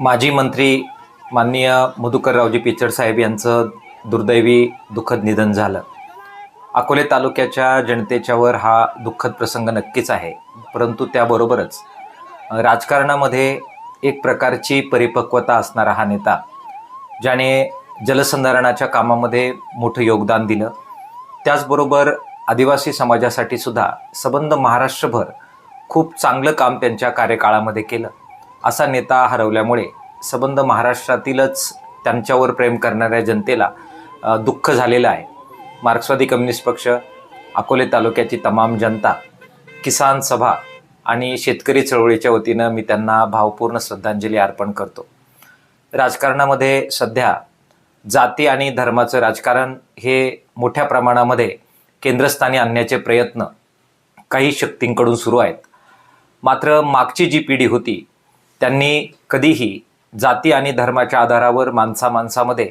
माजी मंत्री माननीय मधुकररावजी पिचड साहेब यांचं दुर्दैवी दुःखद निधन झालं. अकोले तालुक्याच्या जनतेच्यावर हा दुःखद प्रसंग नक्कीच आहे. परंतु त्याबरोबरच राजकारणामध्ये एक प्रकारची परिपक्वता असणारा हा नेता ज्याने जलसंधारणाच्या कामामध्ये मोठं योगदान दिलं. त्याचबरोबर आदिवासी समाजासाठी सुद्धा सबंध महाराष्ट्रभर खूप चांगलं काम त्यांच्या कार्यकाळामध्ये केलं. असा नेता हरवल्यामुळे सबंध महाराष्ट्रातीलच त्यांच्यावर प्रेम करणाऱ्या जनतेला दुःख झालेलं आहे. मार्क्सवादी कम्युनिस्ट पक्ष अकोले तालुक्याची तमाम जनता किसान सभा आणि शेतकरी चळवळीच्या वतीनं मी त्यांना भावपूर्ण श्रद्धांजली अर्पण करतो. राजकारणामध्ये सध्या जाती आणि धर्माचं राजकारण हे मोठ्या प्रमाणामध्ये केंद्रस्थानी आणण्याचे प्रयत्न काही शक्तींकडून सुरू आहेत. मात्र मागची जी पिढी होती त्यांनी कधीही जाती आणि धर्माच्या आधारावर माणसा माणसामध्ये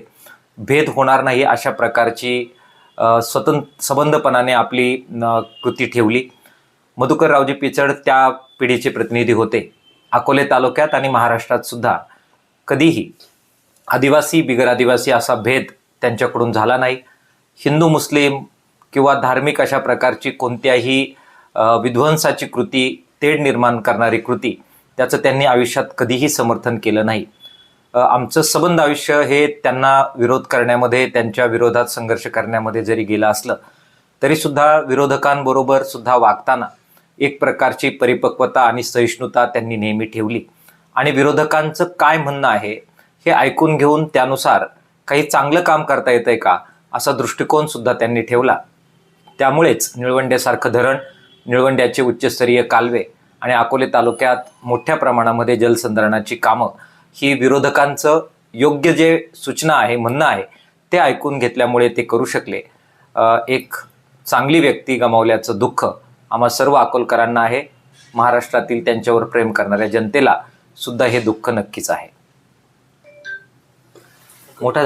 भेद होणार नाही अशा प्रकारची स्वतंत्र सबंधपणाने आपली कृती ठेवली. मधुकररावजी पिचड त्या पिढीचे प्रतिनिधी होते. अकोले तालुक्यात आणि महाराष्ट्रात सुद्धा कधीही आदिवासी बिगर आदिवासी असा भेद त्यांच्याकडून झाला नाही. हिंदू मुस्लिम किंवा धार्मिक अशा प्रकारची कोणत्याही विध्वंसाची कृती तेढ निर्माण करणारी कृती त्याचं त्यांनी आयुष्यात कधीही समर्थन केलं नाही. आमचं सबंध आयुष्य हे त्यांना विरोध करण्यामध्ये त्यांच्या विरोधात संघर्ष करण्यामध्ये जरी गेलं असलं तरीसुद्धा विरोधकांबरोबर सुद्धा वागताना एक प्रकारची परिपक्वता आणि सहिष्णुता त्यांनी नेहमी ठेवली. आणि विरोधकांचं काय म्हणणं आहे हे ऐकून घेऊन त्यानुसार काही चांगलं काम करता येतंय का असा दृष्टिकोन सुद्धा त्यांनी ठेवला. त्यामुळेच निळवंड्यासारखं धरण निळवंड्याचे उच्चस्तरीय कालवे आणि अकोले तालुक्यात मोठ्या प्रमाणामध्ये जलसंधारणाची कामं ही विरोधकांचं योग्य जे सूचना आहे म्हणणं आहे ते ऐकून घेतल्यामुळे ते करू शकले. एक चांगली व्यक्ती गमावल्याचं दुःख आम्हा सर्व अकोलकरांना आहे. महाराष्ट्रातील त्यांच्यावर प्रेम करणाऱ्या जनतेला सुद्धा हे दुःख नक्कीच आहे. मोठा